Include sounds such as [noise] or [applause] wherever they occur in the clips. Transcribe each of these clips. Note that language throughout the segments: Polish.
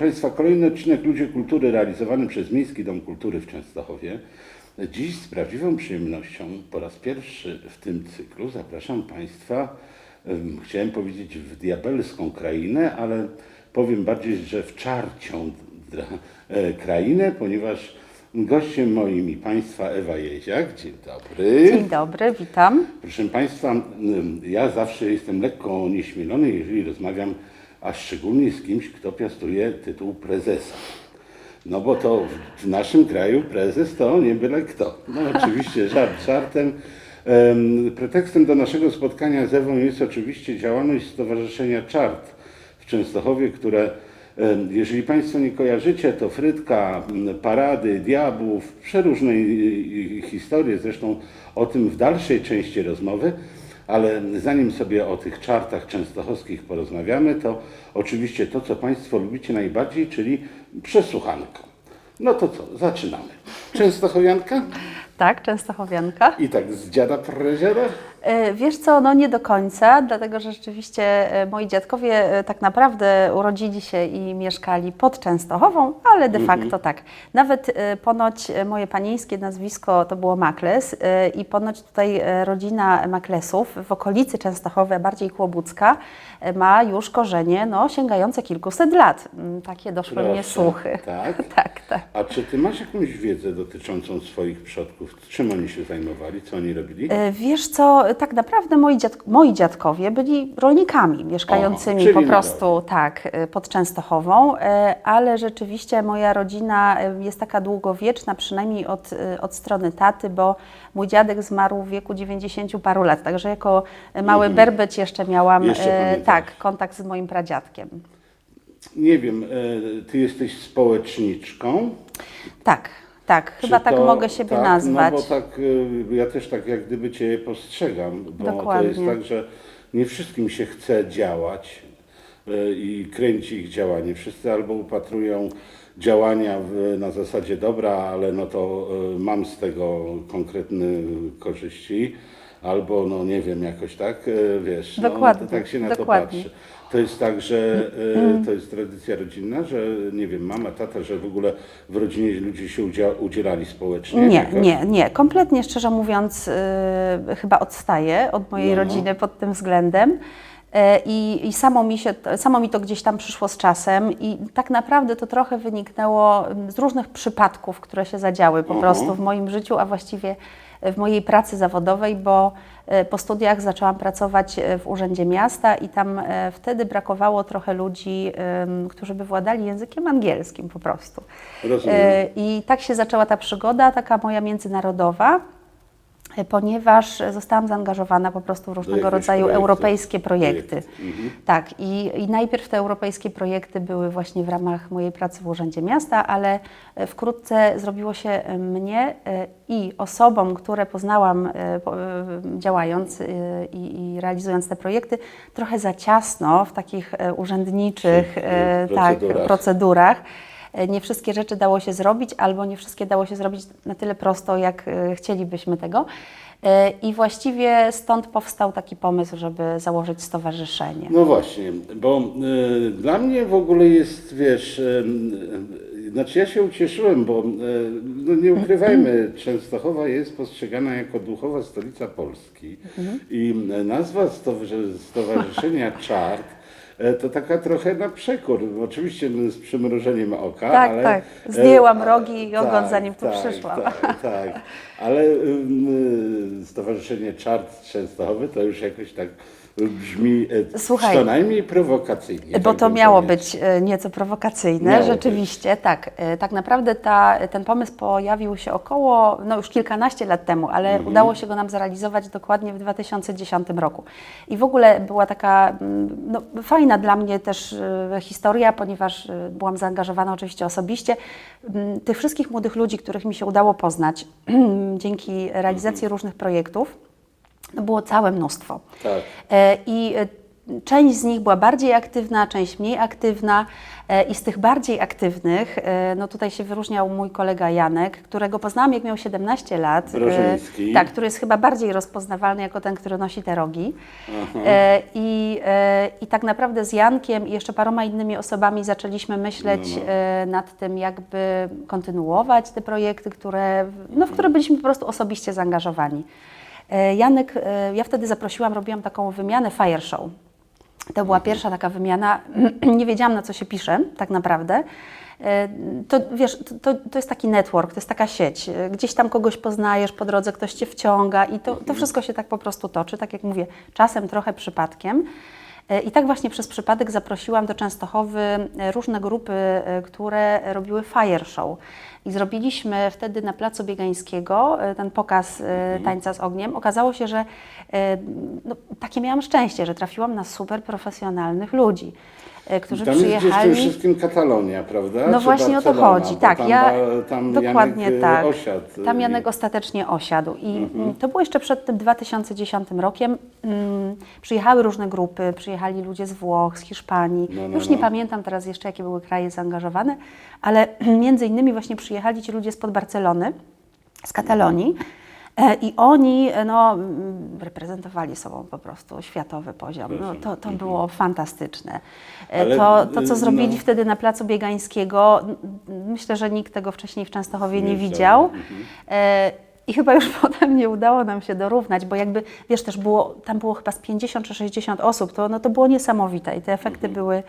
Państwa, kolejny odcinek Ludzie Kultury realizowany przez Miejski Dom Kultury w Częstochowie. Dziś z prawdziwą przyjemnością po raz pierwszy w tym cyklu zapraszam Państwa, em, chciałem powiedzieć w diabelską krainę, ale powiem bardziej, że w czarcią e, krainę, ponieważ gościem moim i Państwa Ewa Jeziak. Dzień dobry. Dzień dobry, witam. Proszę Państwa, ja zawsze jestem lekko nieśmielony, jeżeli rozmawiam, a szczególnie z kimś, kto piastuje tytuł prezesa. No bo to w- naszym kraju prezes to nie byle kto. No oczywiście [laughs] żart żartem. Em, Pretekstem do naszego spotkania z Ewą jest oczywiście działalność Stowarzyszenia Czart w Częstochowie, które jeżeli Państwo nie kojarzycie, to frytka, parady, diabłów, przeróżne historie, zresztą o tym w dalszej części rozmowy, ale zanim sobie o tych czartach częstochowskich porozmawiamy, to oczywiście to, co Państwo lubicie najbardziej, czyli przesłuchanko. No to co, zaczynamy. Częstochowianka? Tak, Częstochowianka. I tak z dziada preziora? E, Wiesz co, no nie do końca, dlatego że rzeczywiście e, moi dziadkowie e, tak naprawdę urodzili się i mieszkali pod Częstochową, ale de facto tak. Nawet ponoć moje panieńskie nazwisko to było Makles i ponoć tutaj rodzina Maklesów w okolicy Częstochowy, bardziej Kłobucka, ma już korzenie no, sięgające kilkuset lat. Mm, Takie doszły mnie Proszę. słuchy. Tak? [laughs] tak, tak. A czy ty masz jakąś wiedzę dotyczącą swoich przodków? Czym oni się zajmowali? Co oni robili? Wiesz co, tak naprawdę moi, dziadk moi dziadkowie byli rolnikami mieszkającymi po prostu tak e, pod Częstochową, e, ale rzeczywiście moja rodzina e, jest taka długowieczna, przynajmniej od, od strony taty, bo mój dziadek zmarł w wieku 90 paru lat, także jako mały berbeć jeszcze miałam Mhm. Jeszcze tak, kontakt z moim pradziadkiem. Nie wiem, ty jesteś społeczniczką? Tak, tak, chyba tak to- mogę siebie tak, nazwać. No bo tak, y, ja też tak jak gdyby Cię postrzegam, bo Dokładnie. to jest tak, że nie wszystkim się chce działać y, i kręci ich działanie. Wszyscy albo upatrują działania w, na zasadzie dobra, ale no to y, mam z tego konkretne korzyści, albo no nie wiem, jakoś tak, y, wiesz, Dokładnie, no, to tak się na dokładnie. to patrzy. To jest tak, że y, to jest tradycja rodzinna, że nie wiem, mama, tata, że w ogóle w rodzinie ludzie się udzia- udzielali społecznie? Nie, jakoś? nie, nie. Kompletnie szczerze mówiąc, yy, chyba odstaję od mojej No, no. rodziny pod tym względem. Yy, I, I samo, mi się, samo mi to gdzieś tam przyszło z czasem, i tak naprawdę to trochę wyniknęło z różnych przypadków, które się zadziały po Mhm. prostu w moim życiu, a właściwie w mojej pracy zawodowej, bo e, po studiach zaczęłam pracować e, w Urzędzie Miasta i tam e, wtedy brakowało trochę ludzi, którzy by władali językiem angielskim po prostu. Rozumiem. I tak się zaczęła ta przygoda, taka moja międzynarodowa, ponieważ zostałam zaangażowana po prostu w różnego rodzaju projektu. europejskie projekty. Projekty, mhm. Tak, i, i najpierw te europejskie projekty były właśnie w ramach mojej pracy w Urzędzie Miasta, ale e, wkrótce zrobiło się e, mnie e, i osobom, które poznałam po- działając i, i realizując te projekty, trochę za ciasno w takich urzędniczych e, tak, procedurach. E, Nie wszystkie rzeczy dało się zrobić, albo nie wszystkie dało się zrobić na tyle prosto, jak e, chcielibyśmy tego. E, I właściwie stąd powstał taki pomysł, żeby założyć stowarzyszenie. No właśnie, bo y, dla mnie w ogóle jest, wiesz, y, znaczy ja się ucieszyłem, bo no nie ukrywajmy, Częstochowa jest postrzegana jako duchowa stolica Polski i y, nazwa stowarzy- Stowarzyszenia Czart to taka trochę na przekór, oczywiście no, z przymrużeniem oka, Tak, ale... tak. y, Zdjęłam rogi i ogon, tak, zanim tu tak, przyszłam. Tak, tak. ale y, Stowarzyszenie Czart Częstochowy to już jakoś tak brzmi e, Słuchaj, co najmniej prowokacyjnie. Bo tak to miało powiedział. być e, nieco prowokacyjne, Miało rzeczywiście, tak. E, Tak naprawdę ta, ten pomysł pojawił się około, no już kilkanaście lat temu, ale Mhm. udało się go nam zrealizować dokładnie w 2010 roku. I w ogóle była taka mm, no, fajna dla mnie też historia, ponieważ byłam zaangażowana oczywiście osobiście. Mm, Tych wszystkich młodych ludzi, których mi się udało poznać [clears throat] dzięki realizacji Mhm. różnych projektów, no było całe mnóstwo. Tak. E, I e, Część z nich była bardziej aktywna, część mniej aktywna e, i z tych bardziej aktywnych, no tutaj się wyróżniał mój kolega Janek, którego poznałam jak miał 17 lat. Brożyński. Tak, który jest chyba bardziej rozpoznawalny jako ten, który nosi te rogi. I, I tak naprawdę z Jankiem i jeszcze paroma innymi osobami zaczęliśmy myśleć No, no. nad tym, jakby kontynuować te projekty, które, no, w które byliśmy po prostu osobiście zaangażowani. E, Janek, e, ja wtedy zaprosiłam, robiłam taką wymianę Fire Show. To była pierwsza taka wymiana. [clears throat] Nie wiedziałam, na co się pisze, tak naprawdę. E, To wiesz, to, to jest taki network, to jest taka sieć. Gdzieś tam kogoś poznajesz po drodze, ktoś cię wciąga i to, to wszystko się tak po prostu toczy. Tak jak mówię, czasem trochę przypadkiem. I tak właśnie przez przypadek zaprosiłam do Częstochowy różne grupy, które robiły fire show. I zrobiliśmy wtedy na Placu Biegańskiego e, ten pokaz e, tańca z ogniem. Okazało się, że e, no, takie miałam szczęście, że trafiłam na super profesjonalnych ludzi, którzy Tam jest gdzieś w tym przyjechali. wszystkim Katalonia, prawda? No Czy właśnie o to chodzi. Tak, tam, ja tam dokładnie Janek, y, tak. Osiadł. Tam Janek ostatecznie osiadł i mm, to było jeszcze przed tym 2010 rokiem. Mm, przyjechały różne grupy, przyjechali ludzie z Włoch, z Hiszpanii. No, no, Już nie no. pamiętam teraz jeszcze, jakie były kraje zaangażowane, ale [clears throat] między innymi właśnie przyjechali ci ludzie spod Barcelony, z Katalonii. E, I oni e, no, reprezentowali sobą po prostu światowy poziom. No, to, to było fantastyczne. E, Ale, To, to, y, co zrobili no. wtedy na Placu Biegańskiego, myślę, że nikt tego wcześniej w Częstochowie nie, Nie widział. mhm. E, I chyba już [laughs] potem nie udało nam się dorównać, bo jakby, wiesz, też było, tam było chyba z 50 czy 60 osób, to, no, to było niesamowite i te efekty Mhm. były,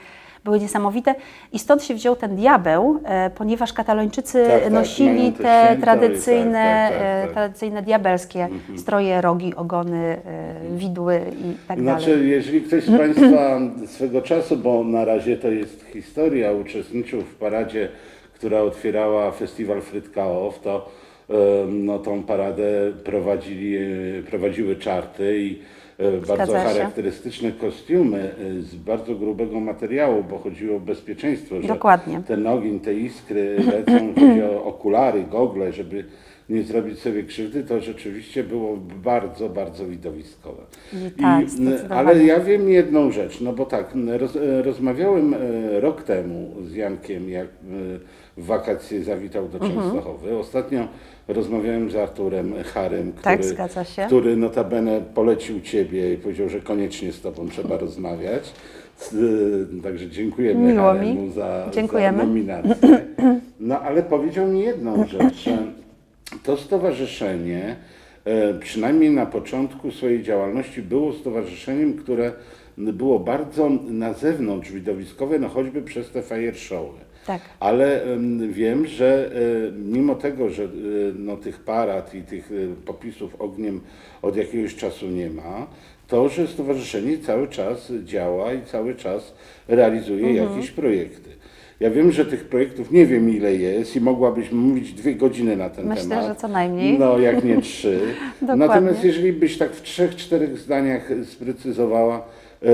były niesamowite. I stąd się wziął ten diabeł, e, ponieważ katalończycy Tak, tak, nosili te tradycyjne, tak, tak, tak, e, tak. Mhm. tradycyjne diabelskie stroje, rogi, ogony, e, widły i tak dalej. Znaczy, jeżeli ktoś z Państwa swego czasu, bo na razie to jest historia, uczestniczył w paradzie, która otwierała festiwal Frytka Off, to no, tą paradę prowadzili, prowadziły czarty i bardzo Zgadza się. charakterystyczne kostiumy e, z bardzo grubego materiału, bo chodziło o bezpieczeństwo, że Dokładnie. ten ogień, te iskry lecą, [clears throat] chodzi o okulary, gogle, żeby nie zrobić sobie krzywdy, to rzeczywiście było bardzo, bardzo widowiskowe. I tak, zdecydowanie. ale ja wiem jedną rzecz, no bo tak, roz, e, rozmawiałem e, rok temu z Jankiem, jak e, w wakacje zawitał do Mhm. Częstochowy. Ostatnio rozmawiałem z Arturem Harym, który, Tak, zgadza się. który notabene polecił Ciebie i powiedział, że koniecznie z Tobą trzeba rozmawiać. E, Także dziękujemy Miło mi. Haremu za, Dziękujemy. za nominację. [clears throat] No ale powiedział mi jedną rzecz, że to stowarzyszenie, e, przynajmniej na początku swojej działalności, było stowarzyszeniem, które było bardzo na zewnątrz widowiskowe, no choćby przez te fire showy. Tak. Ale em, wiem, że e, mimo tego, że e, no, tych parad i tych e, popisów ogniem od jakiegoś czasu nie ma, to, że stowarzyszenie cały czas działa i cały czas realizuje Mhm. jakieś projekty. Ja wiem, że tych projektów nie wiem ile jest i mogłabyś mówić dwie godziny na ten Myślę, temat. że co najmniej. No, jak nie trzy. [laughs] Natomiast jeżeli byś tak w trzech, czterech zdaniach sprecyzowała, e,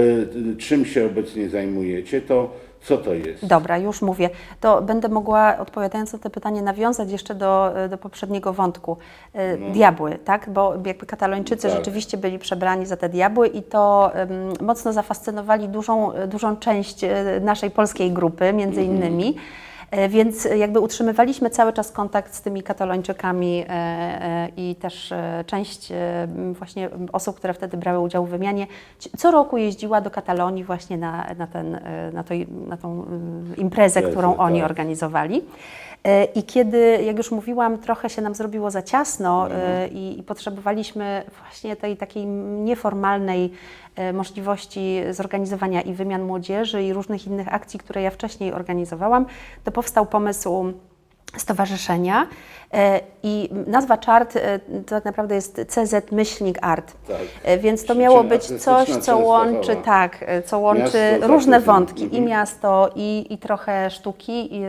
czym się obecnie zajmujecie, to co to jest? Dobra, już mówię. To będę mogła, odpowiadając na to pytanie, nawiązać jeszcze do, do poprzedniego wątku. E, Diabły, tak? Bo jakby katalończycy No. Tak. rzeczywiście byli przebrani za te diabły i to em, mocno zafascynowali dużą, dużą część e, naszej polskiej grupy, między Mhm. innymi. E, Więc jakby utrzymywaliśmy cały czas kontakt z tymi katalończykami e, e, i też e, część e, właśnie osób, które wtedy brały udział w wymianie, co roku jeździła do Katalonii właśnie na, na, ten, e, na, to, na tą imprezę, którą oni tak. organizowali. E, I kiedy, jak już mówiłam, trochę się nam zrobiło za ciasno e, i, i potrzebowaliśmy właśnie tej takiej nieformalnej e, możliwości zorganizowania i wymian młodzieży i różnych innych akcji, które ja wcześniej organizowałam, to powstał pomysł stowarzyszenia e, i nazwa czart e, to tak naprawdę jest CZ Myślnik Art. Tak. E, Więc to miało być coś, co łączy, tak, e, co łączy Miasto różne wątki i Mhm. miasto, i, i trochę sztuki i,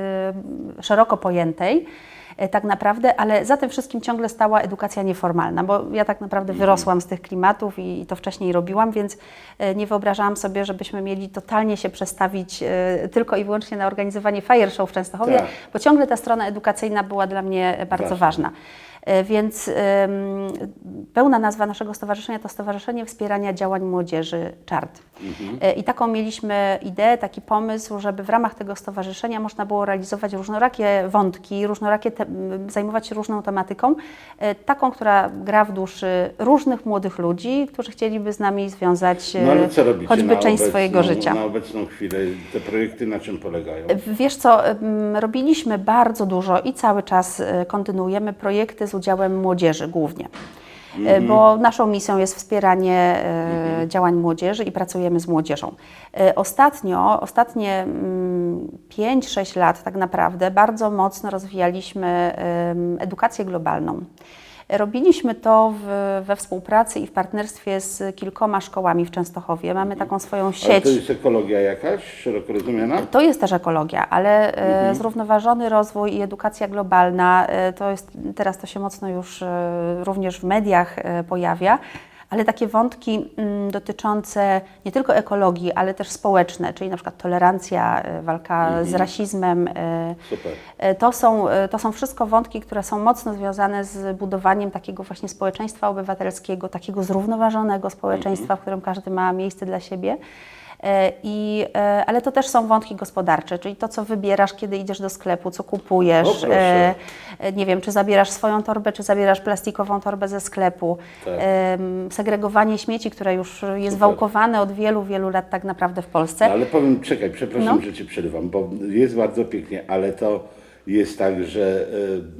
szeroko pojętej. E, Tak naprawdę, ale za tym wszystkim ciągle stała edukacja nieformalna, bo ja tak naprawdę Mhm. wyrosłam z tych klimatów i, to wcześniej robiłam, więc e, nie wyobrażałam sobie, żebyśmy mieli totalnie się przestawić e, tylko i wyłącznie na organizowanie fire show w Częstochowie, Tak. bo ciągle ta strona edukacyjna była dla mnie bardzo Ważna. ważna. E, Więc pełna nazwa naszego stowarzyszenia to Stowarzyszenie Wspierania Działań Młodzieży CZART. E, I taką mieliśmy ideę, taki pomysł, żeby w ramach tego stowarzyszenia można było realizować różnorakie wątki, różnorakie zajmować się różną tematyką, e, taką, która gra w duszy różnych młodych ludzi, którzy chcieliby z nami związać No choćby część obecną, swojego życia. Na obecną chwilę te projekty na czym polegają? Wiesz co, robiliśmy bardzo dużo i cały czas kontynuujemy projekty z udziałem młodzieży głównie. E, Bo naszą misją jest wspieranie e, działań młodzieży i pracujemy z młodzieżą. E, Ostatnio, ostatnie mm, 5-6 lat tak naprawdę bardzo mocno rozwijaliśmy edukację globalną. Robiliśmy to w, we współpracy i w partnerstwie z kilkoma szkołami w Częstochowie. Mamy taką swoją Ale sieć. to jest ekologia jakaś, szeroko rozumiana? To jest też ekologia, ale e, zrównoważony rozwój i edukacja globalna, e, to jest, teraz to się mocno już e, również w mediach pojawia, ale takie wątki mm, dotyczące nie tylko ekologii, ale też społeczne, czyli na przykład tolerancja, e, walka z rasizmem, e, Super. E, To są, to są wszystko wątki, które są mocno związane z budowaniem takiego właśnie społeczeństwa obywatelskiego, takiego zrównoważonego społeczeństwa, w którym każdy ma miejsce dla siebie. E, I, e, ale to też są wątki gospodarcze, czyli to, co wybierasz, kiedy idziesz do sklepu, co kupujesz. E, Nie wiem, czy zabierasz swoją torbę, czy zabierasz plastikową torbę ze sklepu. Tak. Segregowanie śmieci, które już jest Super. wałkowane od wielu, wielu lat tak naprawdę w Polsce. No, ale powiem, czekaj, przepraszam, No. że Ci przerywam, bo jest bardzo pięknie, ale to jest tak, że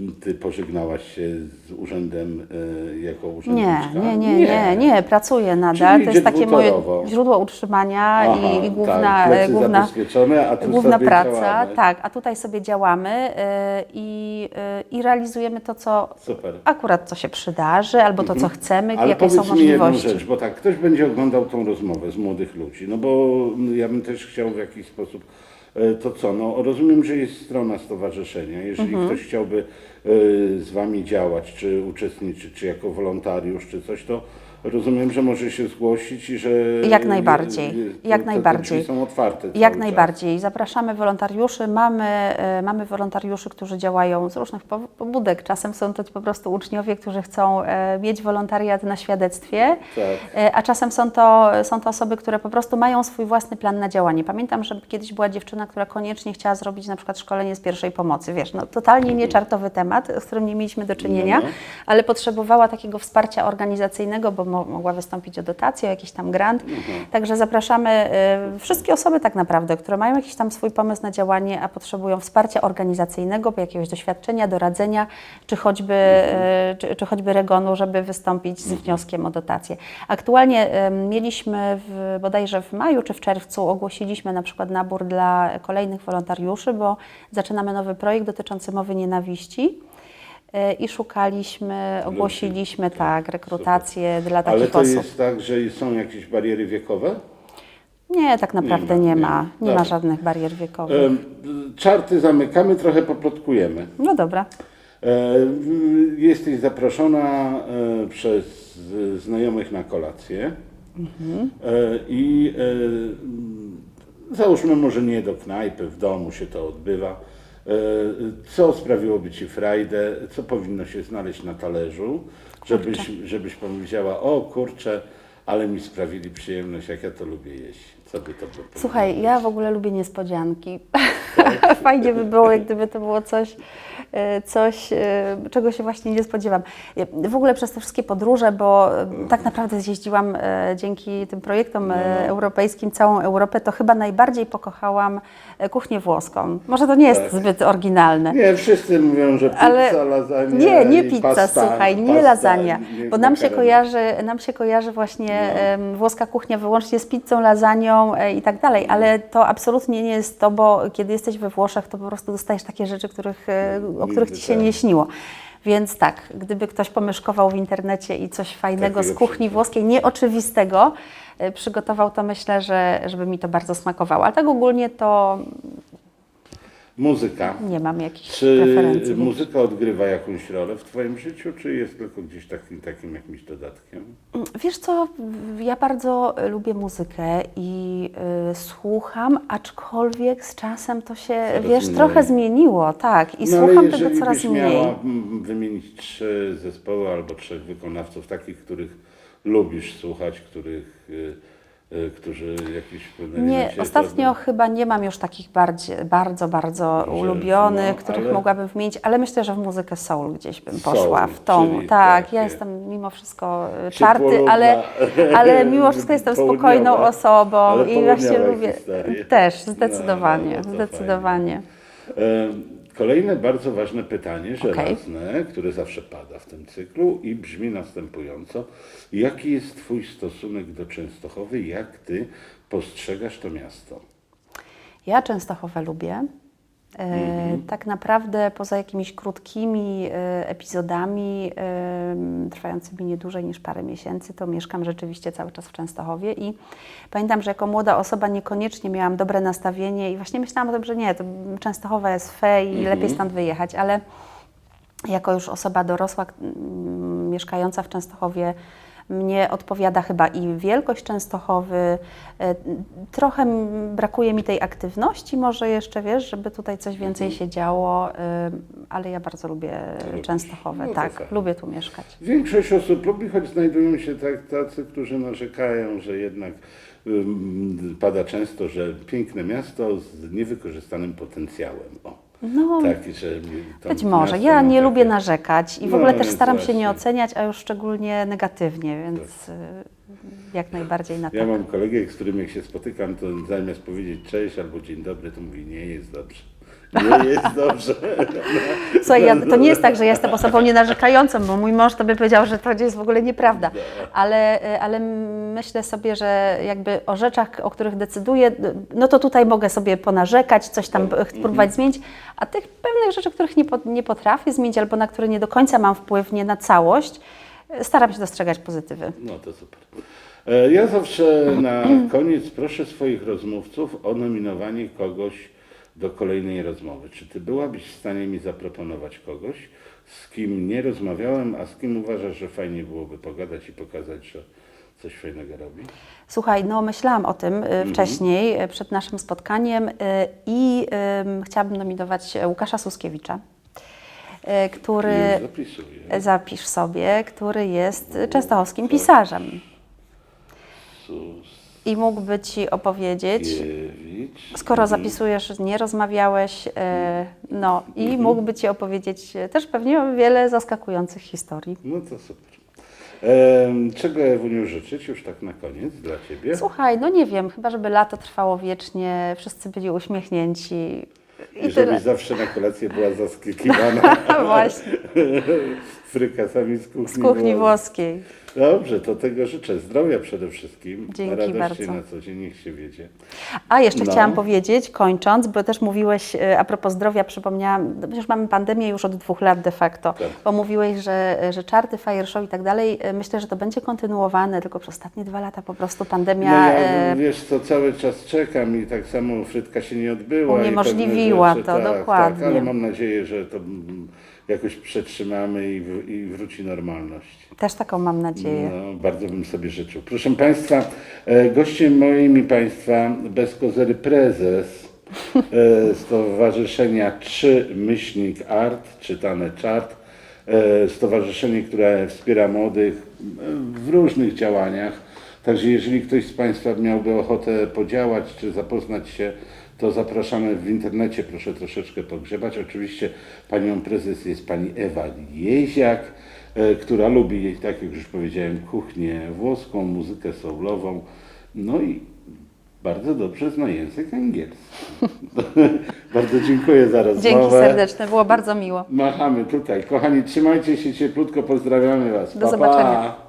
e, Ty pożegnałaś się z urzędem e, jako Nie, urzędniczka? nie, nie, nie, nie, pracuję nadal. Czyli to jest takie moje dwutorowo. źródło utrzymania Aha, i, i główna, tak, plecy główna, zabezpieczone, a tu główna sobie praca. działamy. Tak, a tutaj sobie działamy i, i realizujemy to, co Super. akurat co się przydarzy, albo to, co chcemy, Mhm. Ale jakie są powiedz mi jedną możliwości. rzecz, bo tak, ktoś będzie oglądał tą rozmowę z młodych ludzi, no bo ja bym też chciał w jakiś sposób, e, to co, no rozumiem, że jest strona stowarzyszenia, jeżeli Mhm. ktoś chciałby e, z Wami działać, czy uczestniczyć, czy jako wolontariusz, czy coś, to rozumiem, że może się zgłosić i że... Jak najbardziej, jak te- najbardziej. Te drzwi są otwarte Jak cały najbardziej. Zapraszamy wolontariuszy. Mamy, e, mamy wolontariuszy, którzy działają z różnych pobudek. Czasem są to po prostu uczniowie, którzy chcą e, mieć wolontariat na świadectwie, Tak. E, a czasem są to, są to osoby, które po prostu mają swój własny plan na działanie. Pamiętam, że kiedyś była dziewczyna, która koniecznie chciała zrobić na przykład szkolenie z pierwszej pomocy. Wiesz, no, totalnie nieczartowy temat, z którym nie mieliśmy do czynienia, No, no. ale potrzebowała takiego wsparcia organizacyjnego, bo mogła wystąpić o dotację, o jakiś tam grant. Także zapraszamy y, wszystkie osoby tak naprawdę, które mają jakiś tam swój pomysł na działanie, a potrzebują wsparcia organizacyjnego, jakiegoś doświadczenia, doradzenia, czy choćby, y, czy, czy choćby regonu, żeby wystąpić z wnioskiem o dotację. Aktualnie y, mieliśmy w, bodajże w maju czy w czerwcu ogłosiliśmy na przykład nabór dla kolejnych wolontariuszy, bo zaczynamy nowy projekt dotyczący mowy nienawiści. E, I szukaliśmy, ogłosiliśmy tak, rekrutację dla Ale takich to osób. jest tak, że są jakieś bariery wiekowe? Nie, tak naprawdę ma, nie, nie ma. Nie ma Dobra. żadnych barier wiekowych. Em, Czarty zamykamy, trochę poplotkujemy. No dobra. E, Jesteś zaproszona e, przez e, znajomych na kolację E, i e, m, załóżmy może nie do knajpy, w domu się to odbywa. E, Co sprawiłoby Ci frajdę, co powinno się znaleźć na talerzu, żebyś, żebyś powiedziała, o kurczę, ale mi sprawili przyjemność, jak ja to lubię jeść. Co by to było? Słuchaj, ja w ogóle lubię niespodzianki. [laughs] Fajnie by było, jak gdyby to było coś, e, coś, e, czego się właśnie nie spodziewam. W ogóle przez te wszystkie podróże, bo e, tak naprawdę zjeździłam dzięki tym projektom e, europejskim całą Europę, to chyba najbardziej pokochałam kuchnię włoską. Może to nie jest Tak. zbyt oryginalne. Nie, wszyscy mówią, że pizza, Ale lasagna nie, nie pizza, pasta, słuchaj, nie pasta, lasagna, nie bo nam się, kojarzy, nam się kojarzy właśnie em, włoska kuchnia wyłącznie z pizzą, lasagną e, i tak dalej, ale to absolutnie nie jest to, bo kiedy jesteś we Włoszech, to po prostu dostajesz takie rzeczy, których, e, o których Ci się tak. nie śniło. Więc tak, gdyby ktoś pomyszkował w internecie i coś fajnego z kuchni włoskiej, nieoczywistego, e, przygotował, to myślę, że żeby mi to bardzo smakowało. Ale tak ogólnie to Muzyka. Nie mam jakichś Czy preferencji. muzyka odgrywa jakąś rolę w Twoim życiu, czy jest tylko gdzieś takim, takim jakimś dodatkiem? Wiesz co, ja bardzo lubię muzykę i y, słucham, aczkolwiek z czasem to się, Coraz wiesz, mniej. trochę zmieniło, tak, i No, ale słucham tego jeżeli coraz byś mniej. miała mm, wymienić trzy zespoły albo trzech wykonawców, takich, których lubisz słuchać, których, y, y, którzy jakiś w pewnym Nie, ostatnio chyba nie mam już takich bardziej, bardzo, bardzo Że- ulubionych, no, których ale- mogłabym wymienić, ale myślę, że w muzykę soul gdzieś bym Soul, poszła, w tą, tak, takie ja jestem mimo wszystko y, czarty, ale, ale [laughs] mimo wszystko jestem spokojną osobą i właśnie lubię, też, No, zdecydowanie, no to zdecydowanie. E, Kolejne bardzo ważne pytanie, żelazne, które zawsze pada w tym cyklu i brzmi następująco. Jaki jest Twój stosunek do Częstochowy? Jak Ty postrzegasz to miasto? Ja Częstochowę lubię. E, Mhm. Tak naprawdę poza jakimiś krótkimi e, epizodami trwającymi nie dłużej niż parę miesięcy, to mieszkam rzeczywiście cały czas w Częstochowie i pamiętam, że jako młoda osoba niekoniecznie miałam dobre nastawienie i właśnie myślałam o tym, że nie, to Częstochowa jest fe i lepiej stąd wyjechać, ale jako już osoba dorosła, mieszkająca w Częstochowie, mnie odpowiada chyba i wielkość Częstochowy. e, Trochę brakuje mi tej aktywności, może jeszcze wiesz, żeby tutaj coś więcej się działo, e, ale ja bardzo lubię. Częstochowę. No tak, fajnie. lubię tu mieszkać. Większość osób lubi, choć znajdują się tak, tacy, którzy narzekają, że jednak pada często, że piękne miasto z niewykorzystanym potencjałem. O, No, taki, że to być może. Ja nie takie- lubię narzekać i w No, ogóle też więc staram się nie właśnie. oceniać, a już szczególnie negatywnie, więc e, jak najbardziej na Ja tak. mam kolegę, z którym jak się spotykam, to zamiast powiedzieć cześć albo dzień dobry, to mówi nie jest dobrze. Nie jest dobrze. Słuchaj, ja, to nie jest tak, że ja jestem osobą nienarzekającą, bo mój mąż to by powiedział, że to jest w ogóle nieprawda. Ale, y, ale myślę sobie, że jakby o rzeczach, o których decyduję, no to tutaj mogę sobie ponarzekać, coś tam Tak. próbować zmienić, a tych pewnych rzeczy, których nie, nie potrafię zmienić albo na które nie do końca mam wpływ, nie na całość, y, staram się dostrzegać pozytywy. No to super. E, Ja zawsze na koniec proszę swoich rozmówców o nominowanie kogoś do kolejnej rozmowy. Czy ty byłabyś w stanie mi zaproponować kogoś, z kim nie rozmawiałem, a z kim uważasz, że fajnie byłoby pogadać i pokazać, że coś fajnego robi? Słuchaj, no myślałam o tym Mhm. y, wcześniej, y, przed naszym spotkaniem y, i ym, chciałabym nominować Łukasza Suskiewicza, y, który... Zapisuję. Zapisz sobie, który jest częstochowskim pisarzem i mógłby Ci opowiedzieć, Skoro zapisujesz, nie rozmawiałeś, e, no i mógłby Ci opowiedzieć e, też pewnie wiele zaskakujących historii. No to super. Czego Ewuniu życzyć już tak na koniec dla Ciebie? Słuchaj, no nie wiem, chyba żeby lato trwało wiecznie, wszyscy byli uśmiechnięci i, I tyle. żebyś zawsze na kolację była zaskakiwana [laughs] Właśnie, [laughs] frykasami z kuchni, z kuchni włoskiej. Dobrze, to tego życzę. Zdrowia przede wszystkim. Dzięki Radości bardzo. na co dzień, niech się wiedzie. A jeszcze No. chciałam powiedzieć, kończąc, bo też mówiłeś e, a propos zdrowia, przypomniałam, no przecież mamy pandemię już od dwóch lat de facto, Tak. bo mówiłeś, że, że czarty, fire show i tak dalej. E, Myślę, że to będzie kontynuowane, tylko przez ostatnie dwa lata po prostu pandemia No ja, e, wiesz co, cały czas czekam i tak samo frytka się nie odbyła. Uniemożliwiła pewne to, tak, dokładnie. Tak, ale mam nadzieję, że to mm, jakoś przetrzymamy i, w, i wróci normalność. też taką mam nadzieję. No, bardzo bym sobie życzył. Proszę Państwa, e, gościem moim i Państwa bez kozery prezes e, Stowarzyszenia 3 Myślnik Art, czytane czart. E, stowarzyszenie, które wspiera młodych w różnych działaniach. Także jeżeli ktoś z Państwa miałby ochotę podziałać czy zapoznać się, to zapraszamy w internecie, proszę troszeczkę pogrzebać. Oczywiście panią prezes jest pani Ewa Jeziak e, która lubi, tak jak już powiedziałem, kuchnię włoską, muzykę soulową, no i bardzo dobrze zna język angielski. [laughs] bardzo dziękuję za rozmowę. Dzięki serdeczne, było bardzo miło. Machamy tutaj. Kochani, trzymajcie się cieplutko, pozdrawiamy Was. Do Pa, zobaczenia. Pa.